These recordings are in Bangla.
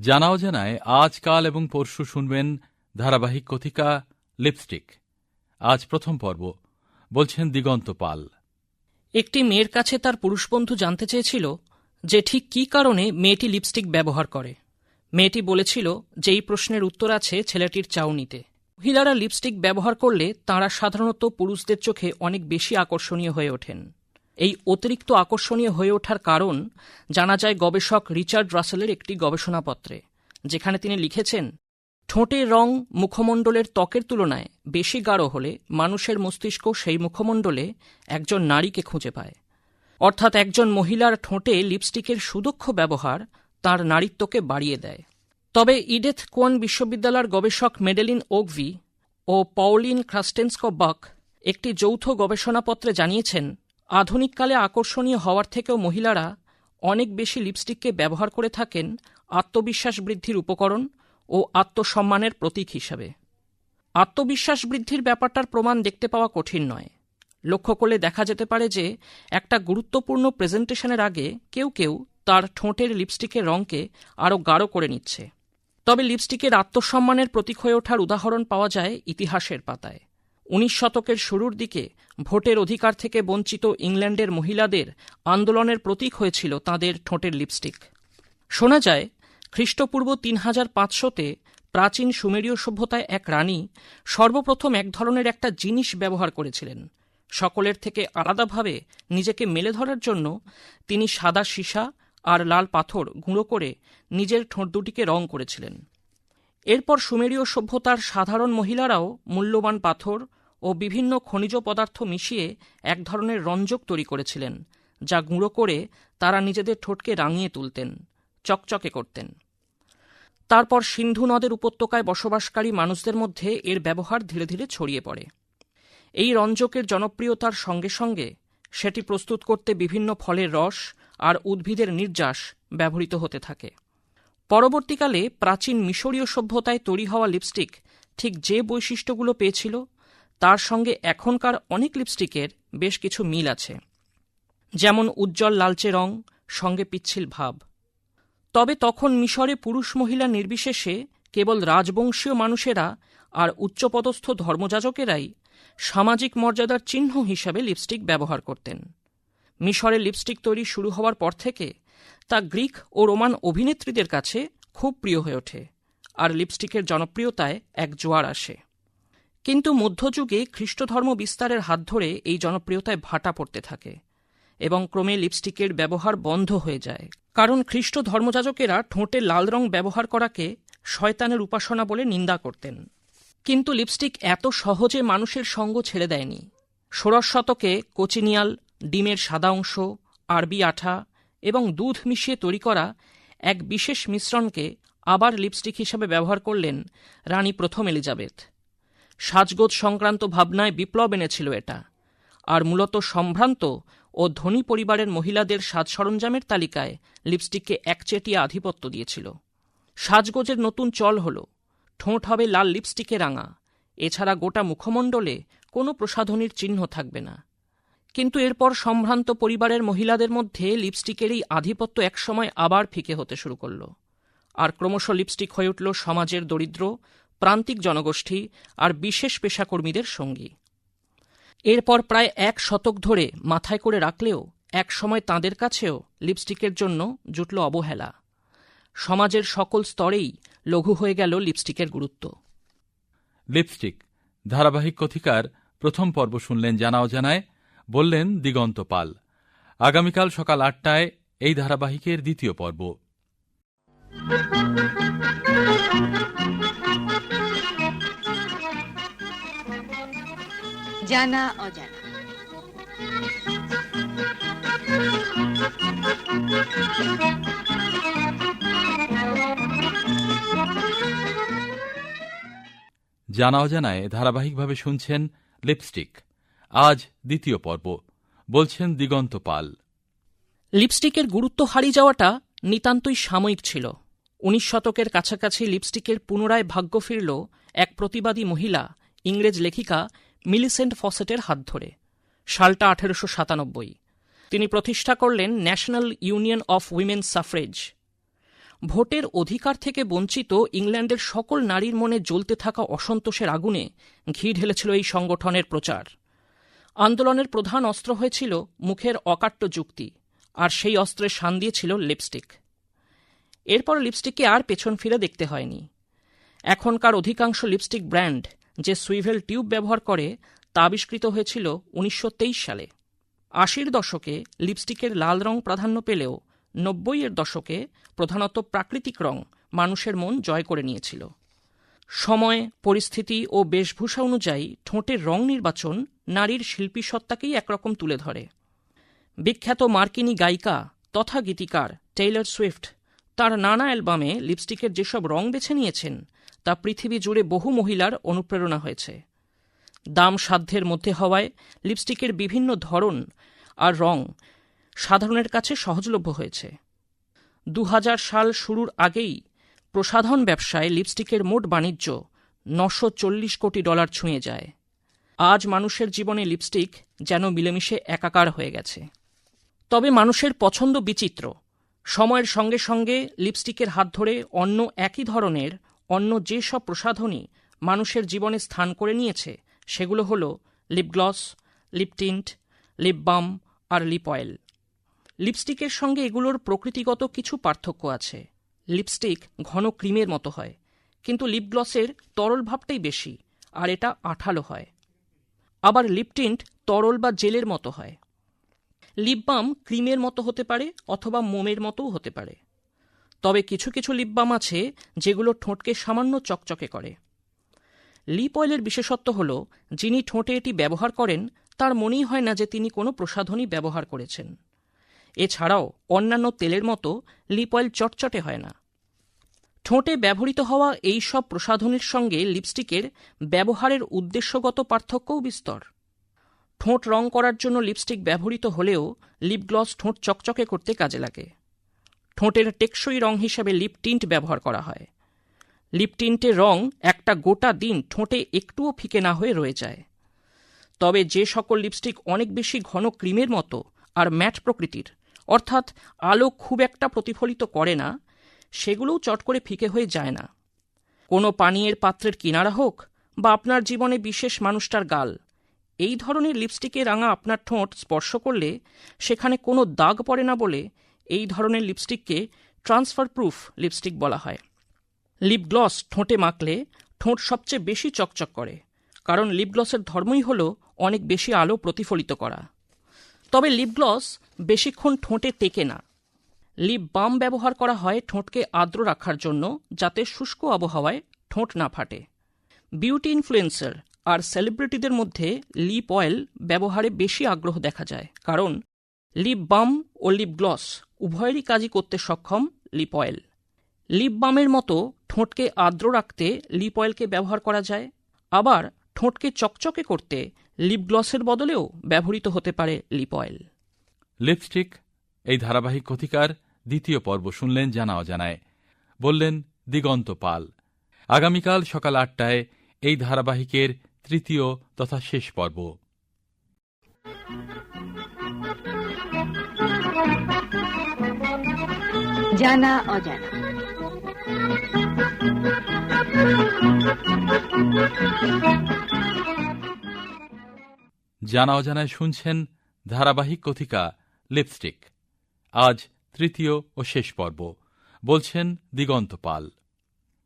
জানা, অজানা। আজকাল এবং পরশু শুনবেন ধারাবাহিক কথিকা লিপস্টিক। আজ প্রথম পর্ব, বলছেন দিগন্ত পাল। একটি মেয়ের কাছে তার পুরুষবন্ধু জানতে চেয়েছিল যে ঠিক কী কারণে মেয়েটি লিপস্টিক ব্যবহার করে। মেয়েটি বলেছিল যে এই প্রশ্নের উত্তর আছে ছেলেটির চাউনিতে। মহিলারা লিপস্টিক ব্যবহার করলে তাঁরা সাধারণত পুরুষদের চোখে অনেক বেশি আকর্ষণীয় হয়ে ওঠেন। এই অতিরিক্ত আকর্ষণীয় হয়ে ওঠার কারণ জানা যায় গবেষক রিচার্ড রাসেলের একটি গবেষণাপত্রে, যেখানে তিনি লিখেছেন ঠোঁটের রং মুখমণ্ডলের ত্বকের তুলনায় বেশি গাঢ় হলে মানুষের মস্তিষ্ক সেই মুখমণ্ডলে একজন নারীকে খুঁজে পায়। অর্থাৎ একজন মহিলার ঠোঁটে লিপস্টিকের সুদক্ষ ব্যবহার তার নারীত্বকে বাড়িয়ে দেয়। তবে ইডেথ কোয়ান বিশ্ববিদ্যালয়ের গবেষক মেডেলিন ওগভি ও পাউলিন ক্রাস্টেন্সকো বাক একটি যৌথ গবেষণাপত্রে জানিয়েছেন, আধুনিককালে আকর্ষণীয় হওয়ার থেকেও মহিলারা অনেক বেশি লিপস্টিককে ব্যবহার করে থাকেন আত্মবিশ্বাস বৃদ্ধির উপকরণ ও আত্মসম্মানের প্রতীক হিসাবে। আত্মবিশ্বাস বৃদ্ধির ব্যাপারটার প্রমাণ দেখতে পাওয়া কঠিন নয়। লক্ষ্য করলে দেখা যেতে পারে যে, একটা গুরুত্বপূর্ণ প্রেজেন্টেশনের আগে কেউ কেউ তার ঠোঁটের লিপস্টিকের রঙকে আরও গাঢ় করে নিচ্ছে। তবে লিপস্টিকের আত্মসম্মানের প্রতীক হয়ে ওঠার উদাহরণ পাওয়া যায় ইতিহাসের পাতায়। উনিশ শতকের শুরুর দিকে ভোটের অধিকার থেকে বঞ্চিত ইংল্যান্ডের মহিলাদের আন্দোলনের প্রতীক হয়েছিল তাদের ঠোঁটের লিপস্টিক। শোনা যায় খ্রিস্টপূর্ব তিন হাজার পাঁচশোতে প্রাচীন সুমেরীয় সভ্যতায় এক রানী সর্বপ্রথম এক ধরনের একটা জিনিস ব্যবহার করেছিলেন। সকলের থেকে আলাদাভাবে নিজেকে মেলে ধরার জন্য তিনি সাদা সীসা আর লাল পাথর গুঁড়ো করে নিজের ঠোঁট দুটিকে রং করেছিলেন। এরপর সুমেরীয় সভ্যতার সাধারণ মহিলারাও মূল্যবান পাথর ও বিভিন্ন খনিজ পদার্থ মিশিয়ে এক ধরনের রঞ্জক তৈরি করেছিলেন, যা গুঁড়ো করে তারা নিজেদের ঠোঁটকে রাঙিয়ে তুলতেন। চকচকে করতেন। তারপর সিন্ধু নদের উপত্যকায় বসবাসকারী মানুষদের মধ্যে এর ব্যবহার ধীরে ধীরে ছড়িয়ে পড়ে। এই রঞ্জকের জনপ্রিয়তার সঙ্গে সঙ্গে সেটি প্রস্তুত করতে বিভিন্ন ফলের রস আর উদ্ভিদের নির্যাস ব্যবহৃত হতে থাকে। পরবর্তীকালে প্রাচীন মিশরীয় সভ্যতায় তৈরি হওয়া লিপস্টিক ঠিক যে বৈশিষ্ট্যগুলো পেয়েছিল, তার সঙ্গে এখনকার অনেক লিপস্টিকের বেশ কিছু মিল আছে। যেমন উজ্জ্বল লালচে রং, সঙ্গে পিচ্ছিল ভাব। তবে তখন মিশরে পুরুষ মহিলা নির্বিশেষে কেবল রাজবংশীয় মানুষেরা আর উচ্চপদস্থ ধর্মযাজকেরাই সামাজিক মর্যাদার চিহ্ন হিসাবে লিপস্টিক ব্যবহার করতেন। মিশরে লিপস্টিক তৈরি শুরু হওয়ার পর থেকে তা গ্রিক ও রোমান অভিনেত্রীদের কাছে খুব প্রিয় হয়ে ওঠে, আর লিপস্টিকের জনপ্রিয়তায় এক জোয়ার আসে। কিন্তু মধ্যযুগে খ্রিস্টধর্ম বিস্তারের হাত ধরে এই জনপ্রিয়তায় ভাটা পড়তে থাকে এবং ক্রমে লিপস্টিকের ব্যবহার বন্ধ হয়ে যায়। কারণ খ্রিস্ট ধর্মযাজকেরা ঠোঁটে লাল রং ব্যবহার করাকে শয়তানের উপাসনা বলে নিন্দা করতেন। কিন্তু লিপস্টিক এত সহজে মানুষের সঙ্গ ছেড়ে দেয়নি। ষোড়শ শতকে কোচিনিয়াল, ডিমের সাদা অংশ, আরবি আঠা এবং দুধ মিশিয়ে তৈরি করা এক বিশেষ মিশ্রণকে আবার লিপস্টিক হিসাবে ব্যবহার করলেন রানী প্রথম এলিজাবেথ। সাজগোজ সংক্রান্ত ভাবনায় বিপ্লব এনেছিল এটা। আর মূলত সম্ভ্রান্ত ও ধনী পরিবারের মহিলাদের সাজ সরঞ্জামের তালিকায় লিপস্টিককে একচেটিয়া আধিপত্য দিয়েছিল। সাজগোজের নতুন চল হল, ঠোঁট হবে লাল লিপস্টিকে রাঙা। এছাড়া গোটা মুখমণ্ডলে কোনো প্রসাধনীর চিহ্ন থাকবে না। কিন্তু এরপর সম্ভ্রান্ত পরিবারের মহিলাদের মধ্যে লিপস্টিকের এই আধিপত্য একসময় আবার ফিকে হতে শুরু করল। আর ক্রমশ লিপস্টিক হয়ে উঠল সমাজের দরিদ্র, প্রান্তিক জনগোষ্ঠী আর বিশেষ পেশাকর্মীদের সঙ্গী। এরপর প্রায় এক শতক ধরে মাথায় করে রাখলেও এক সময় তাঁদের কাছেও লিপস্টিকের জন্য জুটল অবহেলা। সমাজের সকল স্তরেই লঘু হয়ে গেল লিপস্টিকের গুরুত্ব। লিপস্টিক, ধারাবাহিক কথিকার প্রথম পর্ব শুনলেন জানাও জানায় বললেন দিগন্ত পাল। আগামীকাল সকাল আটটায় এই ধারাবাহিকের দ্বিতীয় পর্ব। জানা অজানা। জানা অজানায় ধারাবাহিকভাবে শুনছেন লিপস্টিক। আজ দ্বিতীয় পর্ব। বলছেন দিগন্ত পাল। লিপস্টিকের গুরুত্ব হারিয়ে যাওয়াটা নিতান্তই সাময়িক ছিল। উনিশ শতকের কাছাকাছি লিপস্টিকের পুনরায় ভাগ্য ফিরল এক প্রতিবাদী মহিলা ইংরেজ লেখিকা মিলিসেন্ট ফসেটের হাত ধরে, সালটা আঠেরোশো সাতানব্বই। তিনি প্রতিষ্ঠা করলেন national union of women suffrage. ভোটের অধিকার থেকে বঞ্চিত ইংল্যান্ডের সকল নারীর মনে জ্বলতে থাকা অসন্তোষের আগুনে ঘি ঢেলেছিল এই সংগঠনের প্রচার। আন্দোলনের প্রধান অস্ত্র হয়েছিল মুখের অকাট্য যুক্তি, আর সেই অস্ত্রের শান দিয়েছিল লিপস্টিক। এরপর লিপস্টিককে আর পেছন ফিরে দেখতে হয়নি। এখনকার অধিকাংশ লিপস্টিক ব্র্যান্ড যে সুইভেল টিউব ব্যবহার করে তা আবিষ্কৃত হয়েছিল উনিশশো তেইশ সালে। আশির দশকে লিপস্টিকের লাল রং প্রাধান্য পেলেও নব্বইয়ের দশকে প্রধানত প্রাকৃতিক রং মানুষের মন জয় করে নিয়েছিল। সময়, পরিস্থিতি ও বেশভূষা অনুযায়ী ঠোঁটের রং নির্বাচন নারীর শিল্পী সত্তাকেই একরকম তুলে ধরে। বিখ্যাত মার্কিনী গায়িকা তথা গীতিকার টেইলর সুইফট তার নানা অ্যালবামে লিপস্টিকের যেসব রং বেছে নিয়েছেন তা পৃথিবী জুড়ে বহু মহিলার অনুপ্রেরণা হয়েছে। দাম সাধ্যের মধ্যে হওয়ায় লিপস্টিকের বিভিন্ন ধরন আর রং সাধারণের কাছে সহজলভ্য হয়েছে। দু হাজার সাল শুরুর আগেই প্রসাধন ব্যবসায় লিপস্টিকের মোট বাণিজ্য নশো কোটি ডলার ছুঁয়ে যায়। আজ মানুষের জীবনে লিপস্টিক যেন মিলেমিশে একাকার হয়ে গেছে। তবে মানুষের পছন্দ বিচিত্র। সময়ের সঙ্গে সঙ্গে লিপস্টিকের হাত ধরে অন্য একই ধরনের অন্য যে সব প্রসাধনী মানুষের জীবনে স্থান করে নিয়েছে, সেগুলো হল লিপগ্লস লিপটিন্ট লিপ বাম আর লিপ অয়েল লিপস্টিকের সঙ্গে এগুলোর প্রকৃতিগত কিছু পার্থক্য আছে। লিপস্টিক ঘন ক্রিমের মতো হয়, কিন্তু লিপগ্লসের তরল ভাবটাই বেশি, আর এটা আঠালো হয়। আবার লিপটিন্ট তরল বা জেলের মতো হয়। লিপ বাম ক্রিমের মতো হতে পারে অথবা মোমের মতোও হতে পারে। তবে কিছু কিছু লিপবাম আছে যেগুলো ঠোঁটকে সামান্য চকচকে করে। লিপ অয়েলের বিশেষত্ব হল, যিনি ঠোঁটে এটি ব্যবহার করেন, তার মনেই হয় না যে তিনি কোনো প্রসাধনী ব্যবহার করেছেন। এছাড়াও, অন্যান্য তেলের মতো লিপ অয়েল চটচটে হয় না। ঠোঁটে ব্যবহৃত হওয়া এই সব প্রসাধনীর সঙ্গে লিপস্টিকের ব্যবহারের উদ্দেশ্যগত পার্থক্যও বিস্তর। ঠোঁট রং করার জন্য লিপস্টিক ব্যবহৃত হলেও লিপগ্লস ঠোঁট চকচকে করতে কাজে লাগে। ঠোঁটের টেকসই রং হিসেবে লিপ টিন্ট ব্যবহার করা হয়। লিপ টিন্টের রং একটা গোটা দিন ঠোঁটে একটুও ফিকে না হয়ে রয়ে যায়। তবে যে সকল লিপস্টিক অনেক বেশি ঘন ক্রিমের মতো আর ম্যাট প্রকৃতির, অর্থাৎ আলো খুব একটা প্রতিফলিত করে না, সেগুলোও চট করে ফিকে হয়ে যায় না। কোনো পানীয়ের পাত্রের কিনারা হোক বা আপনার জীবনে বিশেষ মানুষটার গাল, এই ধরনের লিপস্টিকে রাঙা আপনার ঠোঁট স্পর্শ করলে সেখানে কোনো দাগ পড়ে না বলে এই ধরনের লিপস্টিককে ট্রান্সফার প্রুফ লিপস্টিক বলা হয়। লিপ গ্লস ঠোঁটে মাখলে ঠোঁট সবচেয়ে বেশি চকচক করে, কারণ লিপ গ্লসের ধর্মই হল অনেক বেশি আলো প্রতিফলিত করা। তবে লিপ গ্লস বেশিক্ষণ ঠোঁটে টেকে না। লিপ বাম ব্যবহার করা হয় ঠোঁটকে আর্দ্র রাখার জন্য যাতে শুষ্ক আবহাওয়ায় ঠোঁট না ফাটে। বিউটি ইনফ্লুয়েন্সার আর সেলিব্রিটিদের মধ্যে লিপ অয়েল ব্যবহারে বেশি আগ্রহ দেখা যায়, কারণ লিপ বাম ও লিপ গ্লস উভয়েরই কাজই করতে সক্ষম লিপ অয়েল। লিপ বামের মতো ঠোঁটকে আর্দ্র রাখতে লিপ অয়েলকে ব্যবহার করা যায়। আবার ঠোঁটকে চকচকে করতে লিপ গ্লসের বদলেও ব্যবহৃত হতে পারে লিপ অয়েল। লিপস্টিক, এই ধারাবাহিক কথিকার দ্বিতীয় পর্ব শুনলেন জানা অজানায়। বললেন, দিগন্ত পাল, আগামীকাল সকাল আটটায় এই ধারাবাহিকের তৃতীয় তথা শেষ পর্ব। জানা অজানা। জানা অজানায় শুনছেন ধারাবাহিক কথিকা লিপস্টিক। আজ তৃতীয় ও শেষ পর্ব। বলছেন দিগন্ত পাল।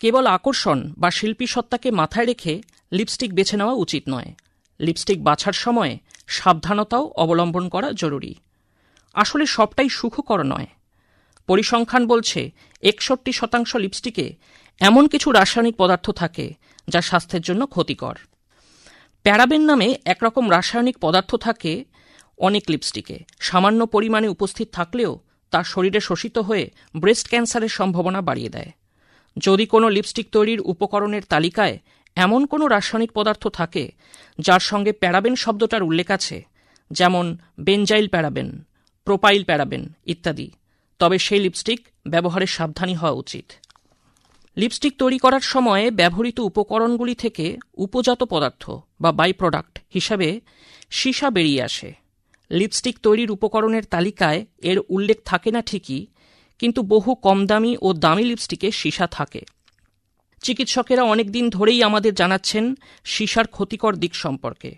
কেবল আকর্ষণ বা শিল্পী সত্তাকে মাথায় রেখে লিপস্টিক বেছে নেওয়া উচিত নয়। লিপস্টিক বাছার সময় সাবধানতাও অবলম্বন করা জরুরি। আসলে সবটাই সুখকর নয়। পরিসংখ্যান বলছে, একষট্টি শতাংশ লিপস্টিকে এমন কিছু রাসায়নিক পদার্থ থাকে যা স্বাস্থ্যের জন্য ক্ষতিকর। প্যারাবেন নামে একরকম রাসায়নিক পদার্থ থাকে অনেক লিপস্টিকে। সামান্য পরিমাণে উপস্থিত থাকলেও তা শরীরে শোষিত হয়ে ব্রেস্ট ক্যান্সারের সম্ভাবনা বাড়িয়ে দেয়। যদি কোনো লিপস্টিক তৈরির উপকরণের তালিকায় এমন কোনো রাসায়নিক পদার্থ থাকে, যার সঙ্গে প্যারাবেন শব্দটার উল্লেখ আছে, যেমন বেনজাইল প্যারাবেন, প্রোপাইল প্যারাবেন ইত্যাদি। তবে সেই লিপস্টিক ব্যবহারে সাবধানী হওয়া উচিত। লিপস্টিক তৈরি করার সময়ে ব্যবহৃত উপকরণগুলি থেকে উপজাত পদার্থ বা বাই প্রোডাক্ট হিসাবে সীসা বেরিয়ে আসে। লিপস্টিক তৈরির উপকরণের তালিকায় এর উল্লেখ থাকে না ঠিকই, কিন্তু বহু কম দামি ও দামি লিপস্টিকে সীসা থাকে। চিকিৎসকেরা অনেক দিন ধরেই আমাদের জানাচ্ছেন সীসার ক্ষতিকর দিক সম্পর্কে।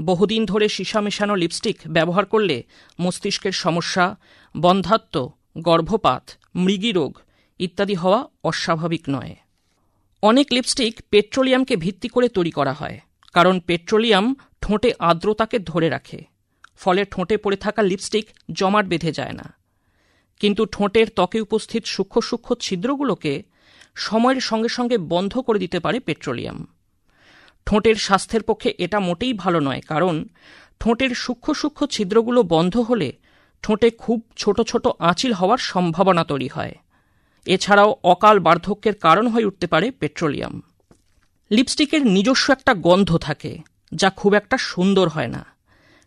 বহুদিন ধরে সীসা মেশানো লিপস্টিক ব্যবহার করলে মস্তিষ্কের সমস্যা, বন্ধাত্ম গর্ভপাত মৃগীরোগ ইত্যাদি হওয়া অস্বাভাবিক নয়। অনেক লিপস্টিক পেট্রোলিয়ামকে ভিত্তি করে তৈরি করা হয়, কারণ পেট্রোলিয়াম ঠোঁটে আর্দ্রতাকে ধরে রাখে, ফলে ঠোঁটে পড়ে থাকা লিপস্টিক জমাট বেঁধে যায় না। কিন্তু ঠোঁটের ত্বকে উপস্থিত সূক্ষ্ম সূক্ষ্ম ছিদ্রগুলোকে সময়ের সঙ্গে সঙ্গে বন্ধ করে দিতে পারে পেট্রোলিয়াম। ঠোঁটের স্বাস্থ্যের পক্ষে এটা মোটেই ভালো নয়, কারণ ঠোঁটের সূক্ষ্ম সূক্ষ্ম ছিদ্রগুলো বন্ধ হলে ঠোঁটে খুব ছোট ছোট আঁচিল হওয়ার সম্ভাবনা তৈরি হয়। এছাড়াও অকাল বার্ধক্যের কারণ হয়ে উঠতে পারে পেট্রোলিয়াম। লিপস্টিকের নিজস্ব একটা গন্ধ থাকে, যা খুব একটা সুন্দর হয় না।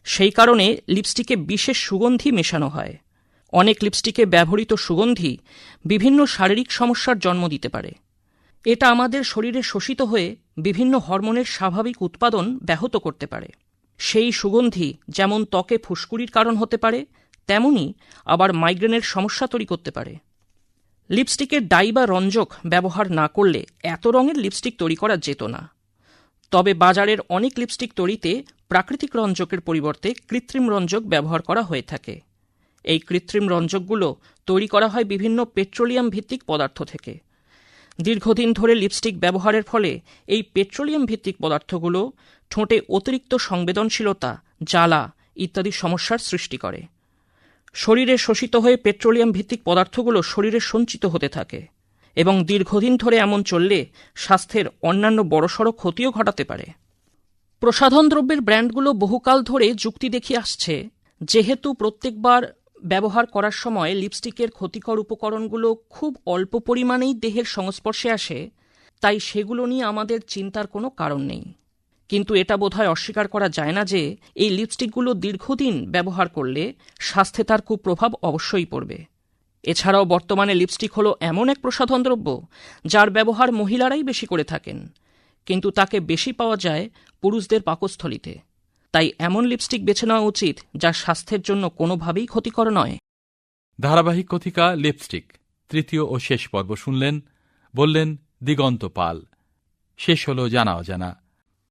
সেই কারণে লিপস্টিকে বিশেষ সুগন্ধি মেশানো হয়। অনেক লিপস্টিকে ব্যবহৃত সুগন্ধি বিভিন্ন শারীরিক সমস্যার জন্ম দিতে পারে। এটা আমাদের শরীরে শোষিত হয়ে বিভিন্ন হরমোনের স্বাভাবিক উৎপাদন ব্যাহত করতে পারে। সেই সুগন্ধি যেমন ত্বকে ফুসকুড়ির কারণ হতে পারে তেমনি আবার মাইগ্রেনের সমস্যা তৈরি করতে পারে। লিপস্টিকের ডাই বা রঞ্জক ব্যবহার না করলে এত রঙের লিপস্টিক তৈরি করা যেত না। তবে বাজারের অনেক লিপস্টিক তৈরিতে প্রাকৃতিক রঞ্জকের পরিবর্তে কৃত্রিম রঞ্জক ব্যবহার করা হয়ে থাকে। এই কৃত্রিম রঞ্জকগুলো তৈরি করা হয় বিভিন্ন পেট্রোলিয়াম ভিত্তিক পদার্থ থেকে। দীর্ঘদিন ধরে লিপস্টিক ব্যবহারের ফলে এই পেট্রোলিয়াম ভিত্তিক পদার্থগুলো ঠোঁটে অতিরিক্ত সংবেদনশীলতা, জ্বালা ইত্যাদি সমস্যার সৃষ্টি করে। শরীরে শোষিত হয়ে পেট্রোলিয়াম ভিত্তিক পদার্থগুলো শরীরে সঞ্চিত হতে থাকে এবং দীর্ঘদিন ধরে এমন চললে স্বাস্থ্যের অন্যান্য বড়সড় ক্ষতিও ঘটাতে পারে। প্রসাধন দ্রব্যের ব্র্যান্ডগুলো বহুকাল ধরে যুক্তি দেখিয়ে আসছে, যেহেতু প্রত্যেকবার ব্যবহার করার সময় লিপস্টিকের ক্ষতিকর উপকরণগুলো খুব অল্প পরিমাণেই দেহের সংস্পর্শে আসে, তাই সেগুলো নিয়ে আমাদের চিন্তার কোনো কারণ নেই। কিন্তু এটা বোধহয় অস্বীকার করা যায় না যে এই লিপস্টিকগুলো দীর্ঘদিন ব্যবহার করলে স্বাস্থ্যে তার কুপ্রভাব অবশ্যই পড়বে। এছাড়াও বর্তমানে লিপস্টিক হলো এমন এক প্রসাধন দ্রব্য যার ব্যবহার মহিলারাই বেশি করে থাকেন। কিন্তু তাকে বেশি পাওয়া যায় পুরুষদের পাকস্থলিতে। তাই এমন লিপস্টিক বেছে নেওয়া উচিত যা স্বাস্থ্যের জন্য কোনোভাবেই ক্ষতিকর নয়। ধারাবাহিক কথিকা লিপস্টিক, তৃতীয় ও শেষ পর্ব শুনলেন, বললেন দিগন্ত পাল। শেষ হল জানা অজানা।